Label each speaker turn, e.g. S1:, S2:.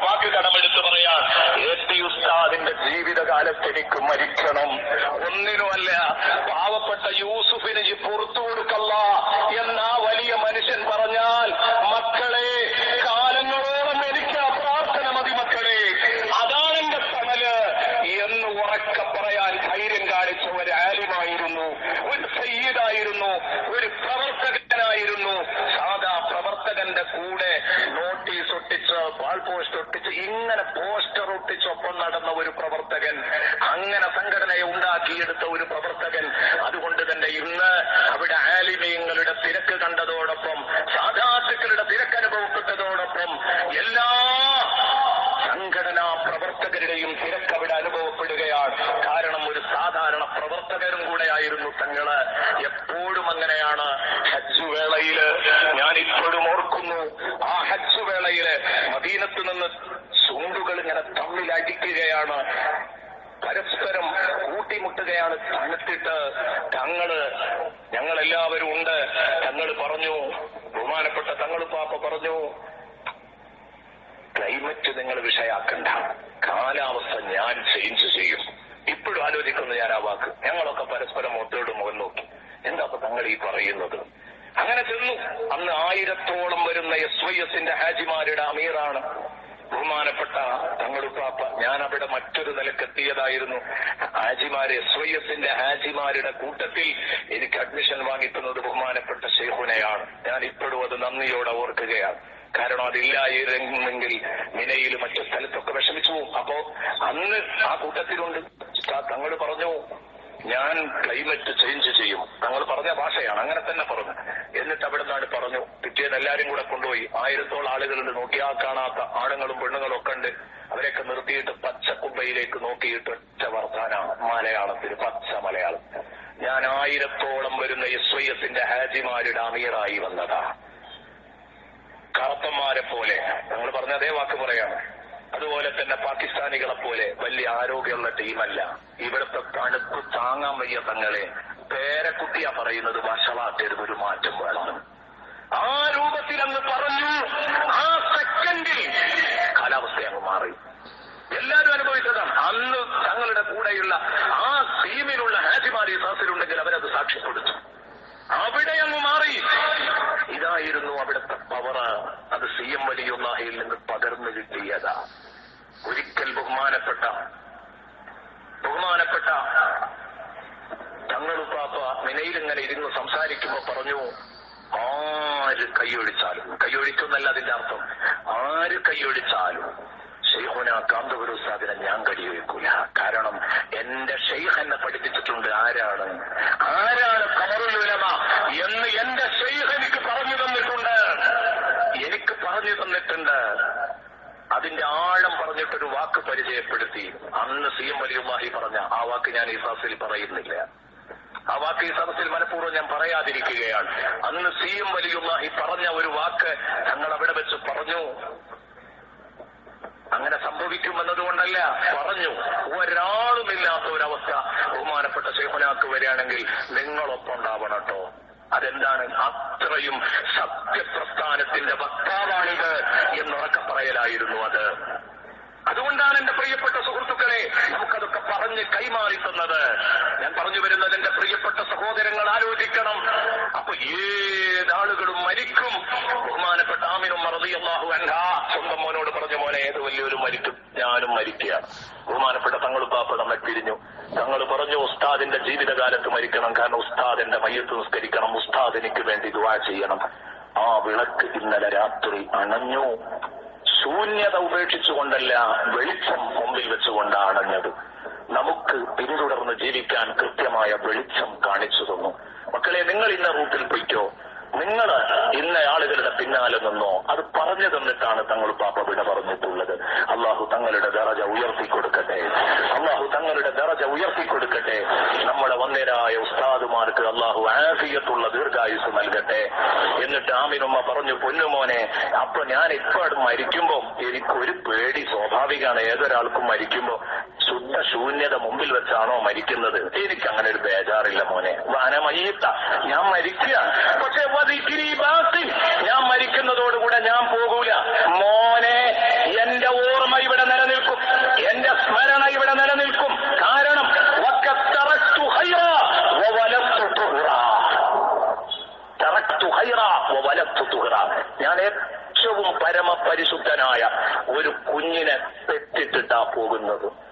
S1: വാക്ക് കടമെടുത്ത് പറയാൻ A T ഉസ്താദിന്റെ ജീവിതകാലത്ത് എനിക്ക് മരിക്കണം. ഒന്നിനുമല്ല പാവപ്പെട്ട യൂസുഫിന് പുറത്തു കൊടുക്കല്ല എന്ന ആ വലിയ മനുഷ്യൻ പറഞ്ഞാൽ മക്കളെ കാലങ്ങളോളം എനിക്ക് ആ പ്രാർത്ഥന മതി മക്കളെ അതാണ് എന്റെ തണൽ എന്ന് ഉറക്കെ പറയാൻ ധൈര്യം കാണിച്ച ഒരു ആലിമായിരുന്നു ഒരു സയ്യിദായിരുന്നു ഒരു പ്രവർത്തകനായിരുന്നു സാധാ പ്രവർത്തകന്റെ കൂടെ നോട്ടീസ് ഒട്ടിച്ച് വാൾ പോസ്റ്റ് ഒട്ടിച്ച് ഇങ്ങനെ പോസ്റ്റർ ഒട്ടിച്ചൊപ്പം നടന്ന ഒരു പ്രവർത്തകൻ അങ്ങനെ സംഘടനയെ ഉണ്ടാക്കിയെടുത്ത ഒരു പ്രവർത്തകൻ. അതുകൊണ്ട് തന്നെ ഇന്ന് അവിടെ ആലിമീങ്ങളുടെ തിരക്ക് കണ്ടതോടൊപ്പം സാധാത്തുക്കളുടെ തിരക്ക് അനുഭവപ്പെട്ടതോടൊപ്പം എല്ലാ സംഘടനാ പ്രവർത്തകരുടെയും തിരക്ക് അവിടെ അനുഭവപ്പെടുകയാണ്. കാരണം ഒരു സാധാരണ പ്രവർത്തകരും കൂടെ ആയിരുന്നു തങ്ങൾ. നിന്ന് ചുണ്ടുകൾ ഇങ്ങനെ തമ്മിലടിക്കുകയാണ്. പരസ്പരം കൂട്ടിമുട്ടുകയാണ് തണുത്തിട്ട് തങ്ങൾ ഞങ്ങളെല്ലാവരും ഉണ്ട്. തങ്ങൾ പറഞ്ഞു ബഹുമാനപ്പെട്ട തങ്ങൾ പാപ്പ പറഞ്ഞു ക്ലൈമറ്റ് നിങ്ങൾ വിഷയാക്കണ്ട. കാലാവസ്ഥ ഞാൻ ചേഞ്ച് ചെയ്യും. ഇപ്പോഴും ആലോചിക്കുന്നു ഞാൻ ആ വാക്ക്. ഞങ്ങളൊക്കെ പരസ്പരം ഒത്തോട് മുഖം നോക്കി. എന്താ തങ്ങൾ ഈ പറയുന്നത്? അങ്ങനെ ചെന്നു. അന്ന് ആയിരത്തോളം വരുന്ന എസ് വൈ എസിന്റെ ഹാജിമാരുടെ അമീറാണ് ബഹുമാനപ്പെട്ട തങ്ങളുപ്പാപ്പ ഞാൻ അവിടെ മറ്റൊരു നിലക്കെത്തിയതായിരുന്നു ഹാജിമാര് എസ് വൈ എസിന്റെ ഹാജിമാരുടെ കൂട്ടത്തിൽ എനിക്ക് അഡ്മിഷൻ വാങ്ങിക്കുന്നത് ബഹുമാനപ്പെട്ട ഷെയ്ഹുനയാണ് ഞാൻ ഇപ്പോഴും അത് നന്ദിയോടെ ഓർക്കുകയാണ്. കാരണം അതില്ലായിരുന്നെങ്കിൽ മിനയിൽ മറ്റു സ്ഥലത്തൊക്കെ വിഷമിച്ചു അപ്പോ അന്ന് ആ കൂട്ടത്തിലുണ്ട്. തങ്ങൾ പറഞ്ഞു ഞാൻ ക്ലൈമറ്റ് ചേഞ്ച് ചെയ്യും. തങ്ങൾ പറഞ്ഞ ഭാഷയാണ്. അങ്ങനെ തന്നെ പറഞ്ഞു. എന്നിട്ട് അവിടെ നിന്നാണ് പറഞ്ഞു പിറ്റേന്ന് എല്ലാരും കൂടെ കൊണ്ടുപോയി. ആയിരത്തോളം ആളുകളുണ്ട് നോക്കിയാൽ കാണാത്ത ആണുങ്ങളും പെണ്ണുങ്ങളും ഒക്കെ ഉണ്ട്. അവരെയൊക്കെ നിർത്തിയിട്ട് പച്ചക്കുമ്പയിലേക്ക് നോക്കിയിട്ട് ഒറ്റ വർത്താനാണ്. മലയാളത്തിൽ പച്ച മലയാളം. ഞാൻ ആയിരത്തോളം വരുന്ന എസ് വൈ എസിന്റെ ഹാജിമാരുടെ അമീറായി വന്നതാ. കറുത്തന്മാരെ പോലെ. നമ്മൾ പറഞ്ഞ അതേ വാക്ക് പറയാണ്. അതുപോലെ തന്നെ പാകിസ്ഥാനികളെ പോലെ വലിയ ആരോഗ്യമുള്ള ടീമല്ല. ഇവിടുത്തെ തണുപ്പ് താങ്ങാൻ വയ്യ തങ്ങളെ. പേരക്കുട്ടിയാ പറയുന്നത് വഷളാക്കരുത് ഒരു മാറ്റം വേണം. ആ രൂപത്തിൽ അങ്ങ് പറഞ്ഞു. ആ സെക്കൻഡിൽ കാലാവസ്ഥ അങ്ങ് മാറി. എല്ലാവരും അനുഭവിച്ചതാണ്. അന്ന് തങ്ങളുടെ കൂടെയുള്ള ആ ടീമിലുള്ള ഹാജിമാരി സാസിലുണ്ടെങ്കിൽ അവരത് സാക്ഷ്യപ്പെടുത്തും. അവിടെ അങ്ങ് മാറി. ഇതായിരുന്നു അവിടുത്തെ പവർ അത് സി എം വലിയുള്ളാഹിയിൽ നിന്ന് പകർന്നു കിട്ടിയതാ. ഒരിക്കൽ ബഹുമാനപ്പെട്ട ബഹുമാനപ്പെട്ട തങ്ങളുപ്പാപ്പ പാപ്പ ഇങ്ങനെ ഇരുന്ന് സംസാരിക്കുമ്പോ പറഞ്ഞു ആര് കൈയൊഴിച്ചാലും? കൈയൊഴിക്കുന്നല്ല അതിന്റെ അർത്ഥം. ആര് കൈയൊഴിച്ചാലും? ഷെയ്ഖുന കാന്തപുര ഉസ്താദിനെ ഞാൻ കടിയൊഴിക്കൂല. കാരണം എന്റെ ഷെയ്ഖ് എന്നെ പഠിപ്പിച്ചിട്ടുണ്ട് ആരാണ്? ആരാണ് കമറുലുലമ എന്ന് എന്റെ ഷെയ്ഖ് എനിക്ക് പറഞ്ഞു തന്നിട്ടുണ്ട് എനിക്ക് തന്നിട്ടുണ്ട് അതിന്റെ ആഴം പറഞ്ഞിട്ടൊരു വാക്ക് പരിചയപ്പെടുത്തി. അന്ന് സി എം വലിയുമാഹി പറഞ്ഞ ആ വാക്ക് ഞാൻ ഈ സദസ്സിൽ പറയുന്നില്ല. ആ വാക്ക് ഈ സദസ്സിൽ മനഃപൂർവം ഞാൻ പറയാതിരിക്കുകയാണ്. അന്ന് സി എം വലിയുമാഹി പറഞ്ഞ ഒരു വാക്ക് ഞങ്ങൾ അവിടെ വെച്ച് പറഞ്ഞു. അങ്ങനെ സംഭവിക്കുമെന്നതുകൊണ്ടല്ല പറഞ്ഞു. ഒരാളുമില്ലാത്ത ഒരവസ്ഥ ബഹുമാനപ്പെട്ട ശേഖനാക്ക് വരികയാണെങ്കിൽ നിങ്ങളൊപ്പം ഉണ്ടാവണം കേട്ടോ. അതെന്താണ്? അത്രയും സത്യപ്രസ്ഥാനത്തിന്റെ വക്താവാണിത് എന്നുറക്കെ പറയലായിരുന്നു അത്. അതുകൊണ്ടാണ് എന്റെ പ്രിയപ്പെട്ട സുഹൃത്തുക്കളെ നമുക്കതൊക്കെ പറഞ്ഞ് മോനോട് പറഞ്ഞ മോനെ ഏത് വലിയൊരു മരിക്കും? ഞാനും മരിക്കുകയാണ്. ബഹുമാനപ്പെട്ട തങ്ങൾ പാപ്പ നമ്മെ പിരിഞ്ഞു. തങ്ങൾ പറഞ്ഞു ഉസ്താദിന്റെ ജീവിതകാലത്ത് മരിക്കണം. കാരണം ഉസ്താദിന്റെ മയ്യത്ത് നിസ്കരിക്കണം. ഉസ്താദ് എനിക്ക് വേണ്ടി ദുവാ ചെയ്യണം. ആ വിളക്ക് ഇന്നലെ രാത്രി അണഞ്ഞു. ശൂന്യത ഉപേക്ഷിച്ചുകൊണ്ടല്ല വെളിച്ചം മുമ്പിൽ വെച്ചുകൊണ്ട് അണഞ്ഞത്. നമുക്ക് പിന്തുടർന്ന് ജീവിക്കാൻ കൃത്യമായ വെളിച്ചം കാണിച്ചു തന്നു. മക്കളെ നിങ്ങൾ ഇന്ന റൂട്ടിൽ പൊയ്ക്കോ. നിങ്ങൾ ഇന്ന ആളുകളുടെ പിന്നാലെ നിന്നോ അത് പറഞ്ഞു തന്നിട്ടാണ് തങ്ങൾ പാപ്പ വിട പറഞ്ഞിട്ടുള്ളത്. അള്ളാഹു തങ്ങളുടെ ദറജ ഉയർത്തി കൊടുക്കട്ടെ അള്ളാഹു തങ്ങളുടെ ദറജ ഉയർത്തി കൊടുക്കട്ടെ നമ്മുടെ വന്നേരായ ഉസ്താദുമാർക്ക് അള്ളാഹു ആഫിയത്തുള്ള ദീർഘായുസ് നൽകട്ടെ. എന്നിട്ട് ആമിനുമ്മ പറഞ്ഞു പൊന്നുമോനെ അപ്പൊ ഞാൻ ഇപ്പോഴും മരിക്കുമ്പോ എനിക്കൊരു പേടി സ്വാഭാവികമാണ്. ഏതൊരാൾക്കും മരിക്കുമ്പോ ശുദ്ധ ശൂന്യത മുമ്പിൽ വെച്ചാണോ മരിക്കുന്നത്? എനിക്ക് അങ്ങനെ ഒരു ബേജാറില്ല മോനെ. വാനമയ്യത്ത ഞാൻ മരിക്കുക. പക്ഷെ ഞാൻ മരിക്കുന്നതോടുകൂടെ ഞാൻ പോകൂല. മോനെ എന്റെ ഓർമ്മ ഇവിടെ നിലനിൽക്കും. എന്റെ സ്മരണ ഇവിടെ നിലനിൽക്കും. കാരണം. ഞാൻ ഏറ്റവും പരമപരിശുദ്ധനായ ഒരു കുഞ്ഞിനെ പെറ്റിട്ടിട്ടാ പോകുന്നത്.